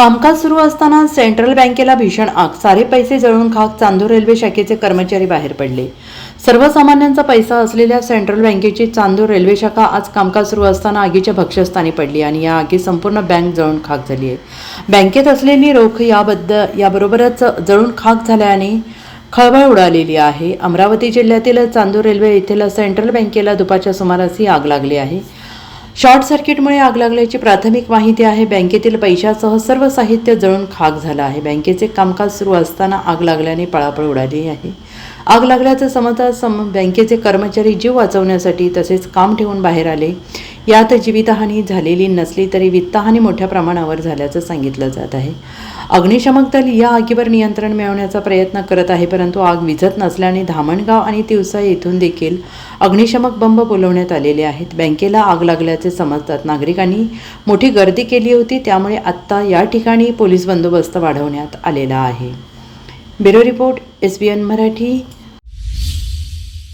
कामकाज सुरू असताना सेंट्रल बँकेला भीषण आग. सारे पैसे जळून खाक चांदूर रेल्वे शाखेचे कर्मचारी बाहेर पडले. सर्वसामान्यांचा पैसा असलेल्या सेंट्रल बँकेची चांदूर रेल्वे शाखा आज कामकाज सुरू असताना आगीच्या भक्ष्यस्थानी पडली आणि या आगीत संपूर्ण बँक जळून खाक झाली आहे. बँकेत असलेली रोख याबद्दल याबरोबरच जळून खाक झाल्याने खळबळ उडालेली आहे. अमरावती जिल्ह्यातील चांदूर रेल्वे येथील सेंट्रल बँकेला दुपारच्या सुमारास ही आग लागली आहे. शॉर्ट सर्किटमुळे आग लागल्याची प्राथमिक माहिती आहे. बँकेतील पैशासह सर्व साहित्य जळून खाक झालं आहे. बँकेचे कामकाज सुरू असताना आग लागल्याने पळापळ उडाली आहे. आग लागल्याचं समजता सम बँकेचे कर्मचारी जीव वाचवण्यासाठी तसेच काम ठेवून बाहेर आले. यात जीवितहानी झालेली नसली तरी वित्तहानी मोठ्या प्रमाणावर झाल्याचं सांगितलं जात आहे. अग्निशमक दल या आगीवर नियंत्रण मिळवण्याचा प्रयत्न करत आहे परंतु आग विझत नसल्याने धामणगाव आणि तिवसा येथून देखील अग्निशमक बंब बोलवण्यात आलेले आहेत. बँकेला आग लागल्याचे समजतात नागरिकांनी. मोठी गर्दी केली होती त्यामुळे आत्ता या ठिकाणी पोलीस बंदोबस्त वाढवण्यात आलेला आहे. Bureau report S B N Marathi.